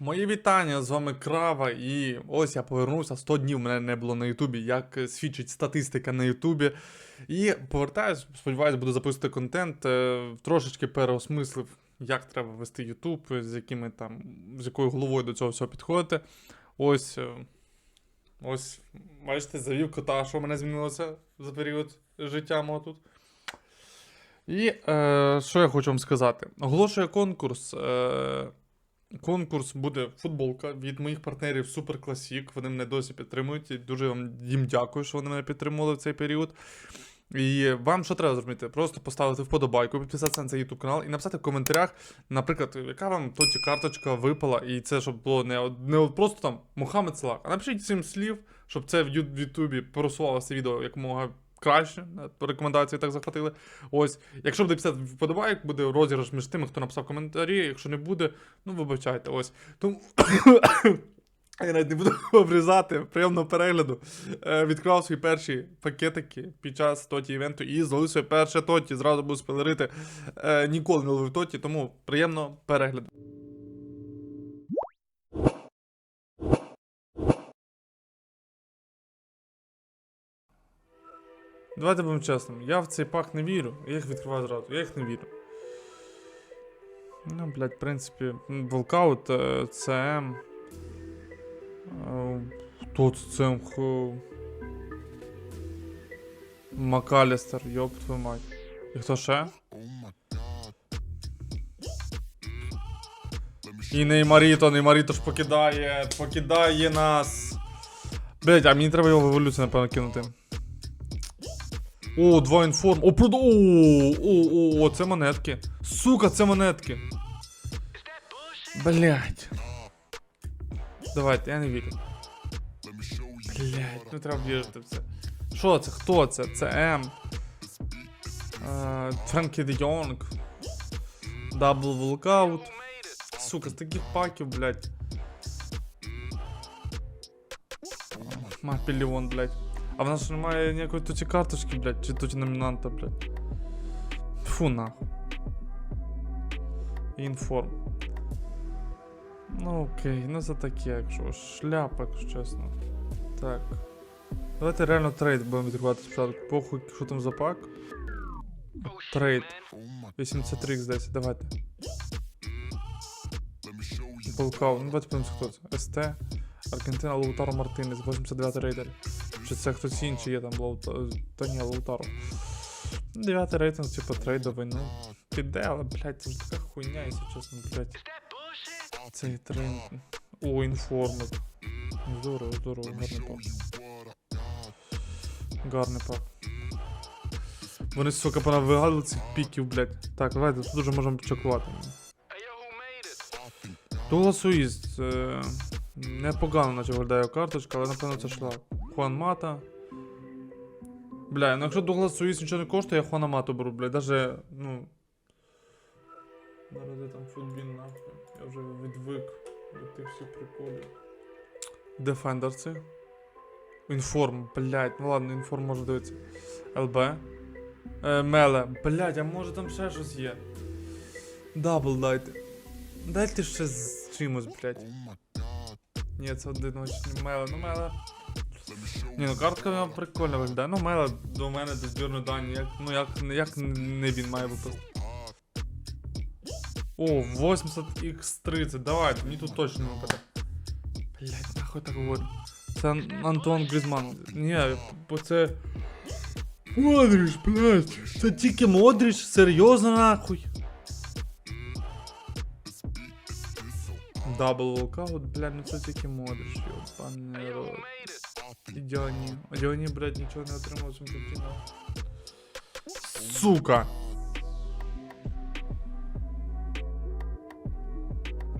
Мої вітання, з вами Крава, і ось я повернувся. 100 днів мене не було на Ютубі, як свідчить статистика на Ютубі. І повертаюсь, сподіваюсь, буду записувати контент. е, Трошечки переосмислив, як треба вести Ютуб, з якими там, з якою головою до цього всього підходити. Ось. е, Ось, бачите, завів кота, що в мене змінилося за період життя мого тут. І е, що я хочу вам сказати? Оголошую конкурс. Е, конкурс буде футболка від моїх партнерів Super Classic. Вони мене досі підтримують. І дуже вам їм дякую, що вони мене підтримували в цей період. І вам що треба зробити? Просто поставити вподобайку, підписатися на цей YouTube канал і написати в коментарях, наприклад, яка вам тоді карточка випала, і це щоб було не, не просто там Мухаммед Салах, а напишіть сім слів, щоб це в Ютубі просувалося відео якомога краще. е, Рекомендації так захватили. Ось, якщо буде 50 вподобайок, буде розіграш між тими, хто написав коментарі. Якщо не буде, ну вибачайте, ось. Тому. Я навіть не буду обрізати, приємного перегляду. Е, відклав свої перші пакетики під час тоті івенту і зловив своє перше тоті. Зразу буду спойлерити. Е, ніколи не ловив тоті, тому приємного перегляду. Давайте будемо чесним. Я в цей пак не вірю. Я їх відкриваю зразу. Я їх не вірю. Ну, блядь, в принципі, волкаут, е, ЦМ. Е, Хто це? Макалістер, йоп твою мать. І хто ще? І Неймаріто, Неймаріто ж покидає, покидає нас. Блять, а мені треба його в еволюцію, напевно, кинути. О, два інформ. О, продо. О, о, о, о, це монетки. Сука, це монетки. Блять. Давайте, я не вірю. Блять, ну треба вірити в це. Що це? Хто це? Це М. Е, Френкі де Йонг. Дабл Волкаут. Сука, з таких паків, блять. Мапіліон, блять. А в нас немає ніякої тоті карточки, блять, чи тоті номінанта, блять. Фу нахуй. Інформ. Ну окей, ну це таке, якщо шляпа, якщо чесно. Так. Давайте реально трейд будемо відкривати спочатку. Похуй, що там за пак. Трейд. 83 x 10, давайте. Полкау, ну давайте подивимося, хто це. СТ. Аргентина Лаутаро Мартинес, 89 рейдер. Чи це хтось інший є там Лаутаро. Та ні, Лаутаро. 9 рейтинг, типу трейдовий, ну. Піде, але, блядь, це ж така хуйня, якщо чесно, блядь. Цей тренд. О, інформик. Здорово, здорово, гарний пак. Гарний пак. Вони, сука, понавигадали цих піків, блядь. Так, давайте тут вже можемо чекувати. Дуглас Уїзд. Е, непогано наче виглядає карточка, але напевно це шлак. Хуан Мата. Бля, ну якщо Дуглас Уїзд нічого не коштує, я Хуана Мату беру, блядь. Даже, ну. Народи там футбін нахуй. Я вже відвик від тих всіх приколів. Дефендерці. Інформ, блядь, ну ладно, інформ може дивитися. ЛБ. Е, Меле. Блядь, а може там ще щось є. Дабл дайте. Дайте ще з чимось, блядь. Ні, це одиночний Меле, ну Меле. Ні, ну картка в нього прикольно виглядає. Ну, Меле до мене до збірної дані. Як, ну як, як не він має випасти. О, 80x30, давайте, мені тут точно не випаде. Блять, нахуй так говорю. Це Ан- Антуан Грізман. Ні, бо це. Модріч, блять. Це тільки Модріч, серйозно нахуй. Дабл волкаут, блядь, ну це тільки Модріч, йобаний рот. І Діоні. А Діоні, блядь, нічого не отримав в цьому фіналі. Сука!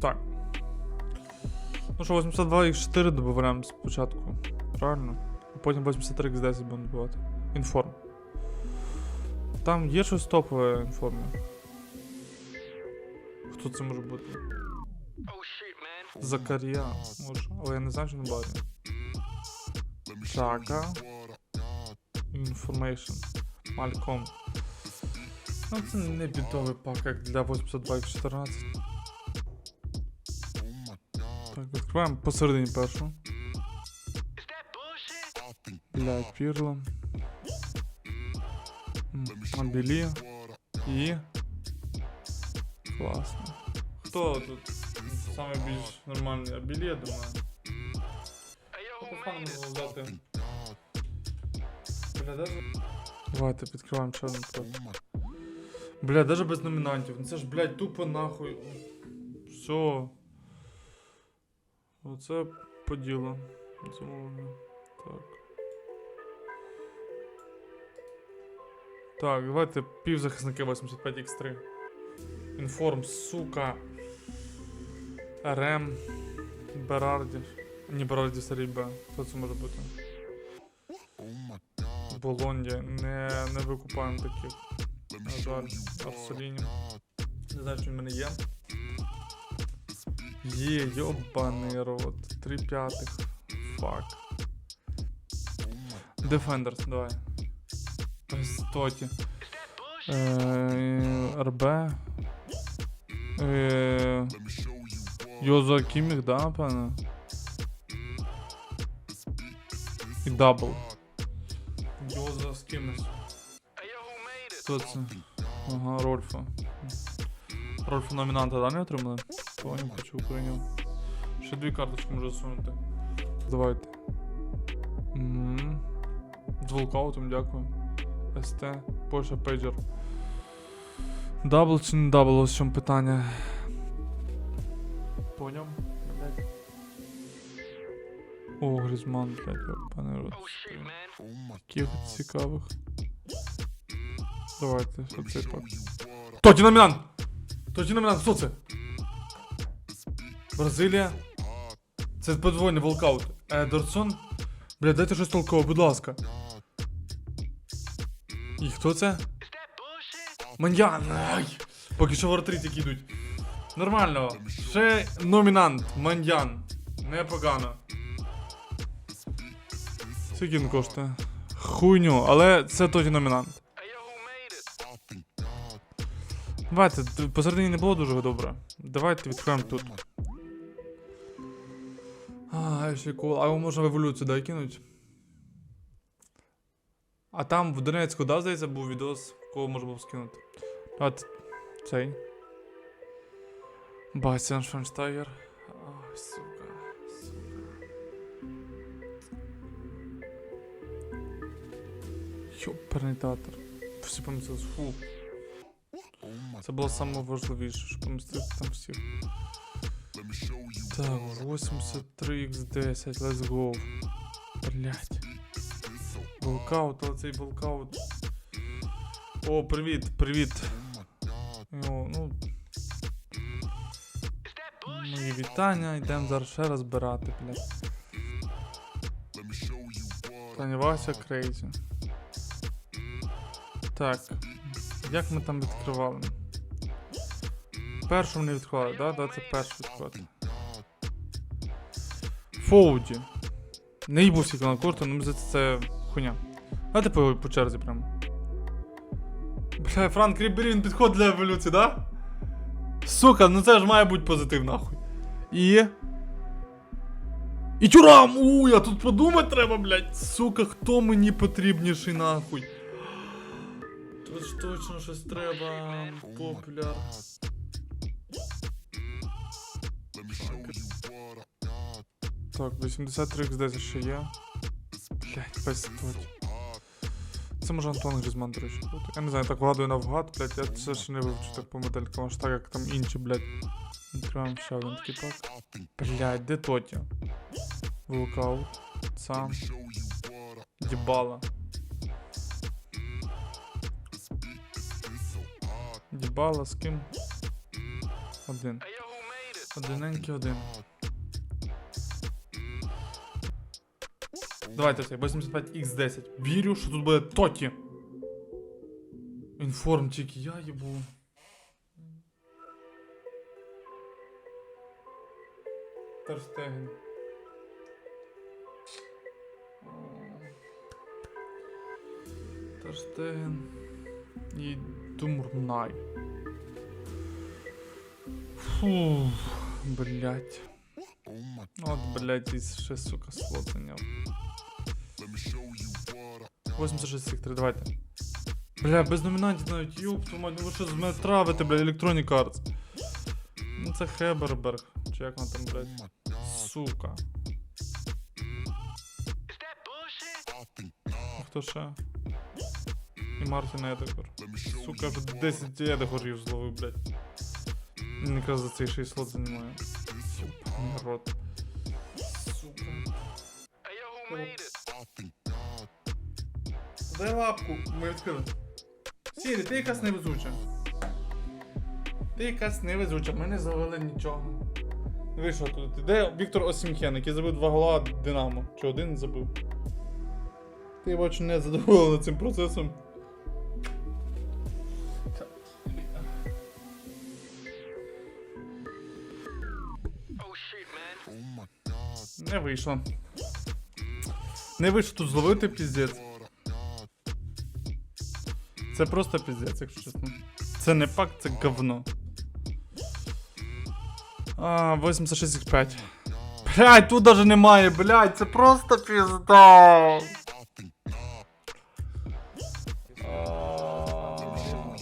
Так. Ну що, 82 x 4 добавляємо спочатку. Правильно? А потім 83 x 10 будемо добивати. Інформ. Там є щось топове в інформі. Хто це може бути? Закарія, може, але я не знаю, що не бачу. Чака. Information. Мальком. Ну це не бідовий пак, як для 82 x 14. Так, відкриваємо посередині першу. Блядь, пірло. М, Абілі. І. Класно. Хто тут саме більш нормальний? Абілі, я думаю. По фану можна взяти. Бля, даже... Давайте підкриваємо чорний профіль. Бля, даже без номінантів. Ну це ж, блядь, тупо нахуй. Все. Оце по ділу. Замовлення. Так. Так, давайте півзахисники 85x3. Інформ, сука. РМ. Берарді. Ні, Берарді серій Б. Хто це може бути? Болонді. Не, не викупаємо таких. На. Не знаю, чи в мене є. Є, йобаний рот. Три п'ятих. Фак. Defenders, давай. Стоті. Е, РБ. Е, Йоза Кіміх, да, напевно? І дабл. Йоза з кимось. Хто це? Ага, Рольфа. Рольфа номінанта, да, не отримали? Понял, почув, прийняв. Ще дві карточки можу засунути. Давайте. Мгм. З волкаутом, дякую. СТ, Польща, пейджер. Дабл чи не дабл, ось в чому питання. Поняв? Блядь. О, Грізман, блядь, пане рот. Яких цікавих. Давайте, що це пак. Тоді номінант! Тоді номінант, хто це? Бразилія. Це подвойний волкаут. Едерсон. Бля, дайте щось толкове, будь ласка. І хто це? Маньян! Ай! Поки що воротарі тільки йдуть. Нормально. Ще номінант. Маньян. Непогано. Скільки він коштує? Хуйню, але це тоді номінант. Давайте, посередині не було дуже добре. Давайте відкриємо тут. А, ще кул. А можна в еволюцію дай кинуть. А там в Донецьку, да, здається, був відос, кого можна було скинути. От цей. Бастіан Шванштайгер. Ой, сука. Сука. Йоперний театр. Всі помістились. Фу. Це було найважливіше, що помістити там всіх. Так, 83x10, let's go. Блять. Волкаут, але цей волкаут. О, привіт, привіт. Мої вітання, йдемо зараз ще розбирати, блядь. Таня крейзі. Так. Як ми там відкривали? Першу не відкривали, да? Да, це першу відкривати. Фоуді. Не їбу скільки на коштує, ну за це хуйня. Давайте по, по черзі прямо. Бля, Франк Рібері, він підходить для еволюції, да? Сука, ну це ж має бути позитив, нахуй. І. І тюрам! У, я тут подумати треба, блядь. Сука, хто мені потрібніший, нахуй. Тут ж точно щось треба. Популяр. Так, 83 x 10 ще є. Блять, тоді. Це може Антон Грізман, до речі. Я не знаю, так вгадую навгад, блять, я це ще не вивчу так по моделькам, аж так як там інші, блять. Відкриваємо ще один такий пак. Блять, де Тоті? Вулкаут. Сам. Дібала. Дібала з ким? Один. Одиненький один. Давайте цей 85x10. Вірю, що тут буде Тоті. Інформ тільки я їбу. Терстеген. Терстеген. І Думурнай. Фу, блять. От, блядь, і ще, сука, слот зайняв. 86 давайте. Бля, без номінантів навіть, твою мать, ну ви що з мене травите, бля, Electronic Arts. Ну це Хеберберг, чи як вона там, блядь. Сука. А Хто ще? І Мартін Едегор. Сука, вже 10 Едегорів зловив, блядь. Він якраз за цей 6 слот займає. Народ. Сука. Дай лапку, ми відкрили. Сірі, ти якась невезуча. Ти якась невезуча, ми не завели нічого. Ви що тут? Де Віктор Осімхен, який забив два гола Динамо? Чи один забив? Ти бачу не задоволений цим процесом. Не вийшло. Не вийшло тут зловити піздець. Це просто піздець, якщо чесно. Це не пак, це говно. А, 86,5. Блять, тут даже немає, блять, це просто пізда.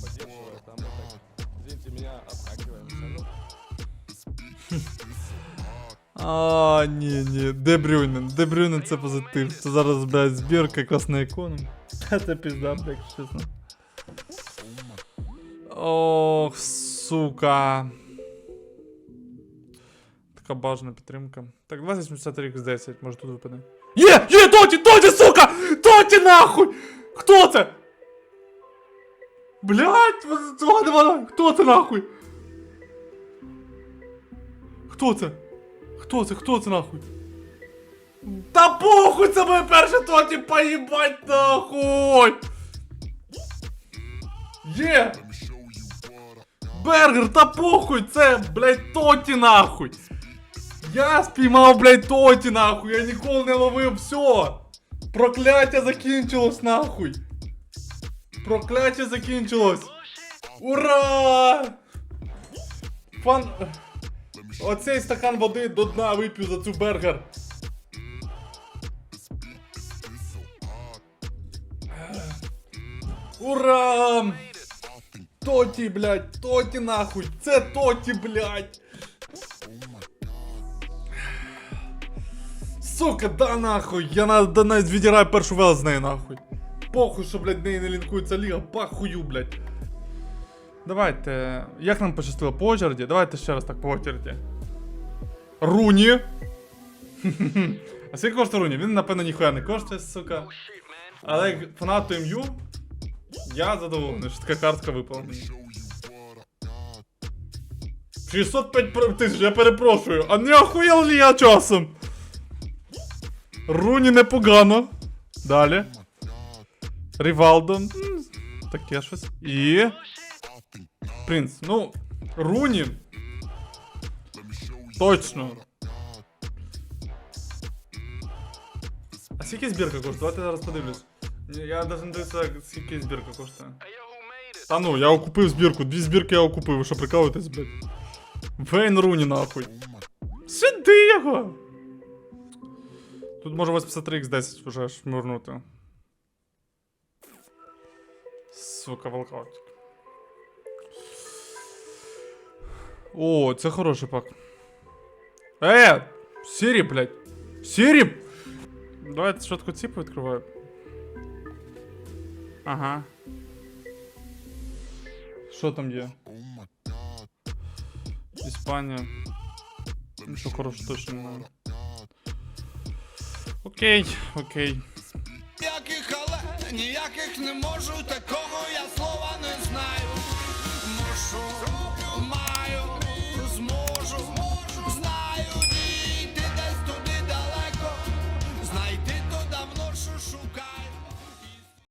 поддерживаю, там мы так, извините меня, обхакиваемся. Ну, А, ні, ні, Де Брюйнен, Де Брюйнен це позитив. Це зараз, блядь, збірка якраз на ікону. Та це пізда, блядь, якщо чесно. Ох, сука. Така бажана підтримка. Так, 2080 рік з 10, може тут випаде. Є! Є! Тоті! Тоті, сука! Тоті нахуй! Хто це? Блять, вона, вона, хто це нахуй? Хто це? Хто це? Хто це нахуй? Та похуй, це моє перше тоті поїбать нахуй! Є! Бергер, та похуй, це, блядь, тоті нахуй! Я спіймав, блядь, тоті нахуй, я ніколи не ловив, все! Прокляття закінчилось нахуй! Прокляття закінчилось! Ура! Фан... Оцей стакан води до дна вип'ю за цю бергер. Ура! Тоті, блядь, тоті нахуй! Це тоті, блядь! Сука, да нахуй! Я на, навіть відіраю першу вел з неї нахуй. Похуй, що, блядь, неї не лінкується ліга, пахую, блядь. Давайте. Як нам пощастило по очереді? Давайте ще раз так по очереді. Руні. а скільки коштує Руні? Він, напевно, ніхуя не коштує, сука. Але як фанату МЮ, я задоволений, що така картка випала 605 тисяч, я перепрошую. А не охуєл ли я часом? Руні непогано. Далі. Рівалдо. Таке щось. І. Принц. Ну, Руні. Точно. А скільки збірка коштує? Давайте зараз подивлюсь. Ні, Я навіть не дивлюся, скільки збірка коштує. Та ну, я окупив збірку, дві збірки я окупив, ви що прикалуєтесь, блядь? Вейн Руні нахуй. Сюди його! Тут може 83 x 10 вже шмурнути. Сука, волкаутик. О, це хороший пак. Е! Сірі, блядь! Сірі! Давайте швидко ціпу відкриваю. Ага. Що там є? Іспанія. Нічого хорошого точно немає. Окей, окей. Ніяких але ніяких не можу такого